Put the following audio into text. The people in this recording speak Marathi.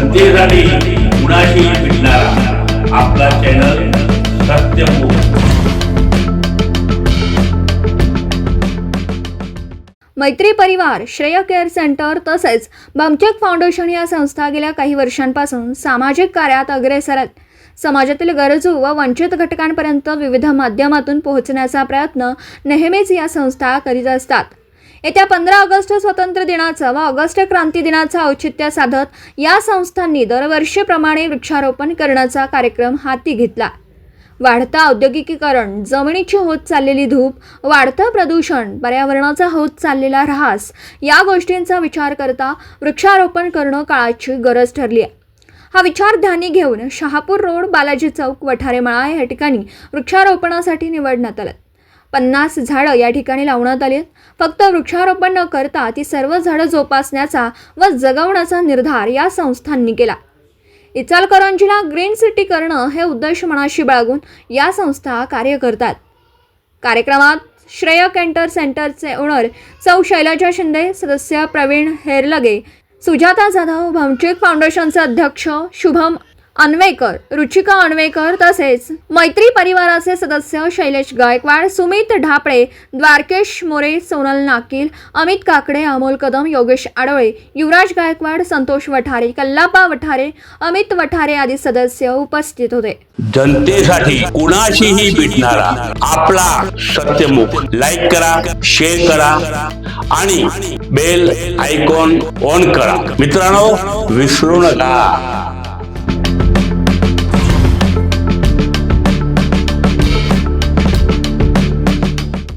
जनतेसाठी कुणाशी भेटणारा. आपला चॅनल सत्यमुख मैत्री परिवार श्रेय केअर सेंटर तसेच बमचक फाउंडेशन या संस्था गेल्या काही वर्षांपासून सामाजिक कार्यात अग्रेसर आहेत. समाजातील गरजू व वंचित घटकांपर्यंत विविध माध्यमातून पोहोचण्याचा प्रयत्न नेहमीच या संस्था करीत असतात. येत्या पंधरा ऑगस्ट स्वातंत्र्य दिनाचं व ऑगस्ट क्रांती दिनाचं औचित्य साधत या संस्थांनी दरवर्षीप्रमाणे वृक्षारोपण करण्याचा कार्यक्रम हाती घेतला. वाढतं औद्योगिकीकरण जमिनीची होत चाललेली धूप वाढतं प्रदूषण पर्यावरणाचा होत चाललेला ऱ्हास या गोष्टींचा विचार करता वृक्षारोपण करणं काळाची गरज ठरली आहे हा विचार ध्यानी घेऊन शहापूर रोड बालाजी चौक वठारेमाळा या ठिकाणी वृक्षारोपणासाठी निवडण्यात आलं. पन्नास झाडं या ठिकाणी लावण्यात आली आहेत. फक्त वृक्षारोपण न करता ती सर्व झाडं जोपासण्याचा व जगवण्याचा निर्धार या संस्थांनी केला इचालकरंजीला ग्रीन सिटी करणं हे उद्देश मनाशी बाळगून या संस्था कार्य करतात कार्यक्रमात श्रेय कँटर सेंटरचे ओनर सौ शैलजा शिंदे सदस्य प्रवीण हेरलगे सुजाता जाधव भामचेक फाउंडेशनचे अध्यक्ष शुभम अन्वेकर रुचिका अन्वेकर तसेच मैत्री परिवाराचे सदस्य शैलेश गायकवाड सुमित ढापळे द्वारकेश मोरे सोनल नाकील अमित काकडे अमोल कदम योगेश आडोळे युवराज गायकवाड संतोष वठारे कल्लापा वठारे अमित वठारे आदी सदस्य उपस्थित होते. जनतेसाठी कुणाशीही भेटणारा आपला सत्यमुख लाईक करा शेअर करा आणि बेल आयकॉन ऑन करा. मित्रांनो विसरू नका.